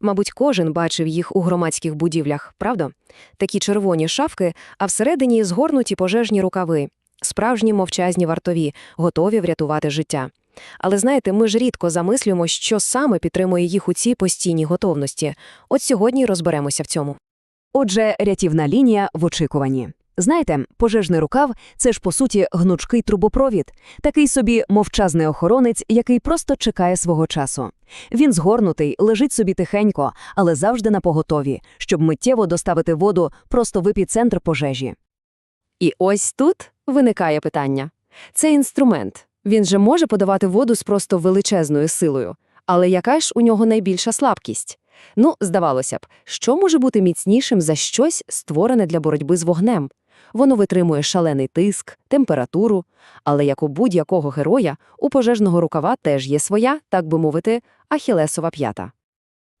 Мабуть, кожен бачив їх у громадських будівлях, правда? Такі червоні шафки, а всередині згорнуті пожежні рукави, справжні мовчазні вартові, готові врятувати життя. Але знаєте, ми ж рідко замислюємо, що саме підтримує їх у цій постійній готовності. От сьогодні розберемося в цьому. Отже, рятівна лінія в очікуванні. Знаєте, пожежний рукав це ж по суті гнучкий трубопровід, такий собі мовчазний охоронець, який просто чекає свого часу. Він згорнутий, лежить собі тихенько, але завжди на поготові, щоб миттєво доставити воду просто в епіцентр пожежі. І ось тут виникає питання. Це інструмент. Він же може подавати воду з просто величезною силою. Але яка ж у нього найбільша слабкість? Ну, здавалося б, що може бути міцнішим за щось, створене для боротьби з вогнем? Воно витримує шалений тиск, температуру, але як у будь-якого героя, у пожежного рукава теж є своя, так би мовити, ахілесова п'ята.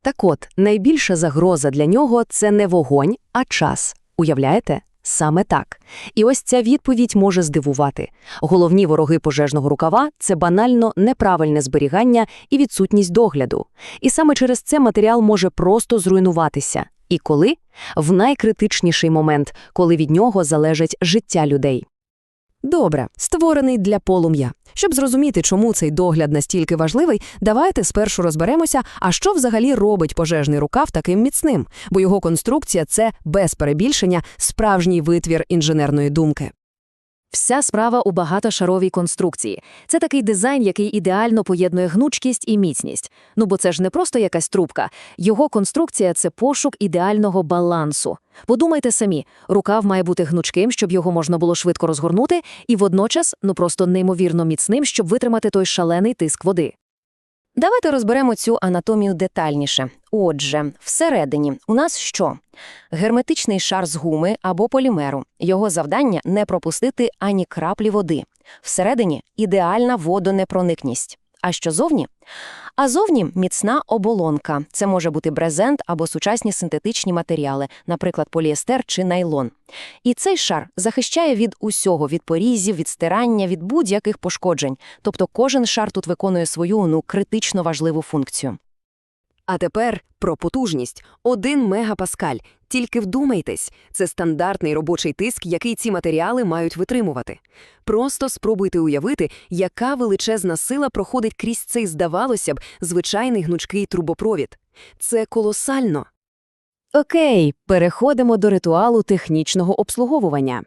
Так от, найбільша загроза для нього це не вогонь, а час. Уявляєте? Саме так. І ось ця відповідь може здивувати. Головні вороги пожежного рукава – це банально неправильне зберігання і відсутність догляду. І саме через це матеріал може просто зруйнуватися. І коли? В найкритичніший момент, коли від нього залежить життя людей. Добре, створений для полум'я. Щоб зрозуміти, чому цей догляд настільки важливий, давайте спершу розберемося, а що взагалі робить пожежний рукав таким міцним, бо його конструкція це без перебільшення справжній витвір інженерної думки. Вся справа у багатошаровій конструкції. Це такий дизайн, який ідеально поєднує гнучкість і міцність. Ну бо це ж не просто якась трубка. Його конструкція це пошук ідеального балансу. Подумайте самі, рукав має бути гнучким, щоб його можна було швидко розгорнути, і водночас, ну просто неймовірно міцним, щоб витримати той шалений тиск води. Давайте розберемо цю анатомію детальніше. Отже, всередині у нас що? Герметичний шар з гуми або полімеру. Його завдання не пропустити ані краплі води. Всередині ідеальна водонепроникність. А що зовні? А зовні міцна оболонка. Це може бути брезент або сучасні синтетичні матеріали, наприклад, поліестер чи найлон. І цей шар захищає від усього, від порізів, від стирання, від будь-яких пошкоджень. Тобто кожен шар тут виконує свою ну, критично важливу функцію. А тепер про потужність. 1 мегапаскаль. Тільки вдумайтесь, це стандартний робочий тиск, який ці матеріали мають витримувати. Просто спробуйте уявити, яка величезна сила проходить крізь цей, здавалося б, звичайний гнучкий трубопровід. Це колосально. Окей, переходимо до ритуалу технічного обслуговування.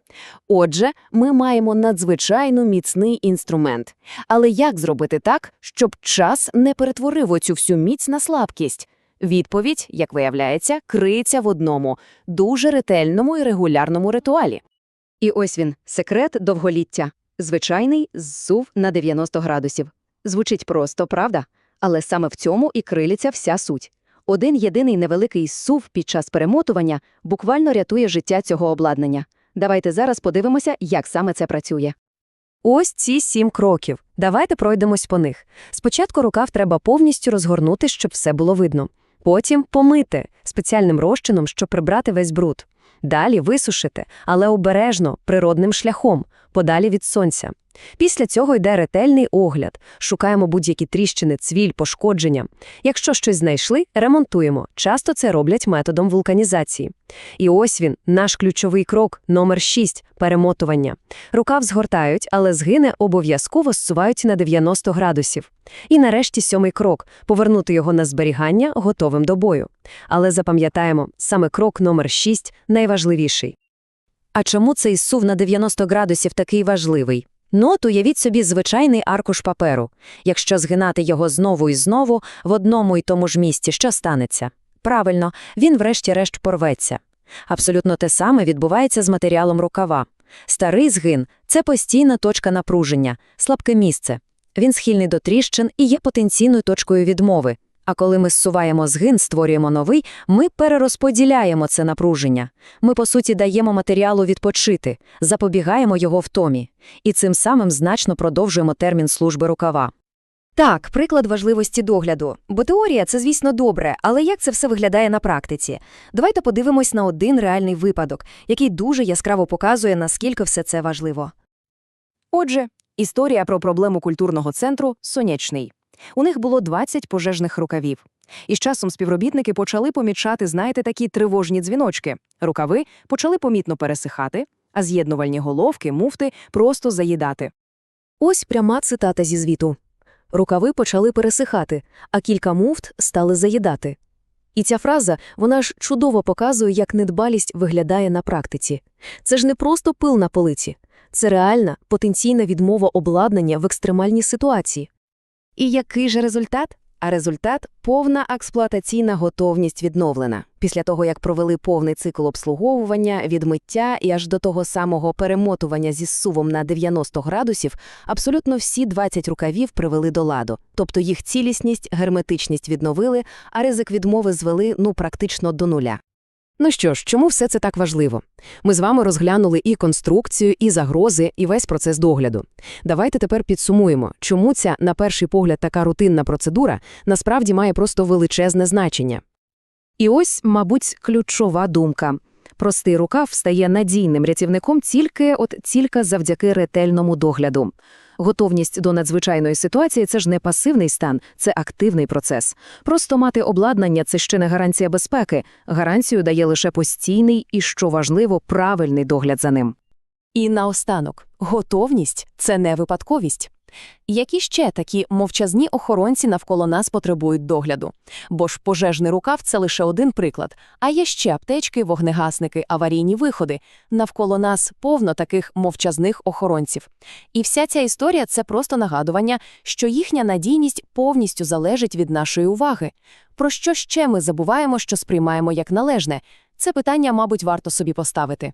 Отже, ми маємо надзвичайно міцний інструмент. Але як зробити так, щоб час не перетворив оцю всю міць на слабкість? Відповідь, як виявляється, криється в одному – дуже ретельному і регулярному ритуалі. І ось він – секрет довголіття. Звичайний зсув на 90 градусів. Звучить просто, правда? Але саме в цьому і крилиться вся суть. Один єдиний невеликий зсув під час перемотування буквально рятує життя цього обладнання. Давайте зараз подивимося, як саме це працює. Ось ці сім кроків. Давайте пройдемось по них. Спочатку рукав треба повністю розгорнути, щоб все було видно. Потім помити спеціальним розчином, щоб прибрати весь бруд. Далі висушити, але обережно, природним шляхом, подалі від сонця. Після цього йде ретельний огляд. Шукаємо будь-які тріщини, цвіль, пошкодження. Якщо щось знайшли, ремонтуємо. Часто це роблять методом вулканізації. І ось він, наш ключовий крок, номер 6 – перемотування. Рукав згортають, але згини обов'язково зсувають на 90 градусів. І нарешті сьомий крок – повернути його на зберігання готовим до бою. Але запам'ятаємо, саме крок номер 6 – найважливіший. А чому цей сув на 90 градусів такий важливий? Ну, от уявіть собі звичайний аркуш паперу. Якщо згинати його знову і знову в одному й тому ж місці, що станеться? Правильно, він врешті-решт порветься. Абсолютно те саме відбувається з матеріалом рукава. Старий згин – це постійна точка напруження, слабке місце. Він схильний до тріщин і є потенційною точкою відмови. А коли ми зсуваємо згин, створюємо новий, ми перерозподіляємо це напруження. Ми, по суті, даємо матеріалу відпочити, запобігаємо його втомі. І цим самим значно продовжуємо термін служби рукава. Так, приклад важливості догляду. Бо теорія це, звісно, добре, але як це все виглядає на практиці? Давайте подивимось на один реальний випадок, який дуже яскраво показує, наскільки все це важливо. Отже, історія про проблему культурного центру «Сонячний». У них було 20 пожежних рукавів. І з часом співробітники почали помічати, знаєте, такі тривожні дзвіночки. Рукави почали помітно пересихати, а з'єднувальні головки, муфти просто заїдати. Ось пряма цитата зі звіту. Рукави почали пересихати, а кілька муфт стали заїдати. І ця фраза, вона ж чудово показує, як недбалість виглядає на практиці. Це ж не просто пил на полиці. Це реальна, потенційна відмова обладнання в екстремальній ситуації. І який же результат? А результат – повна експлуатаційна готовність відновлена. Після того, як провели повний цикл обслуговування, відмиття і аж до того самого перемотування зі зсувом на 90 градусів, абсолютно всі 20 рукавів привели до ладу. Тобто їх цілісність, герметичність відновили, а ризик відмови звели ну практично до нуля. Ну що ж, чому все це так важливо? Ми з вами розглянули і конструкцію, і загрози, і весь процес догляду. Давайте тепер підсумуємо, чому ця, на перший погляд, така рутинна процедура насправді має просто величезне значення. І ось, мабуть, ключова думка. Простий рукав стає надійним рятівником тільки от тільки завдяки ретельному догляду. Готовність до надзвичайної ситуації – це ж не пасивний стан, це активний процес. Просто мати обладнання – це ще не гарантія безпеки. Гарантію дає лише постійний і, що важливо, правильний догляд за ним. І наостанок, готовність – це не випадковість. Які ще такі мовчазні охоронці навколо нас потребують догляду? Бо ж пожежний рукав – це лише один приклад. А є ще аптечки, вогнегасники, аварійні виходи. Навколо нас повно таких мовчазних охоронців. І вся ця історія – це просто нагадування, що їхня надійність повністю залежить від нашої уваги. Про що ще ми забуваємо, що сприймаємо як належне? Це питання, мабуть, варто собі поставити.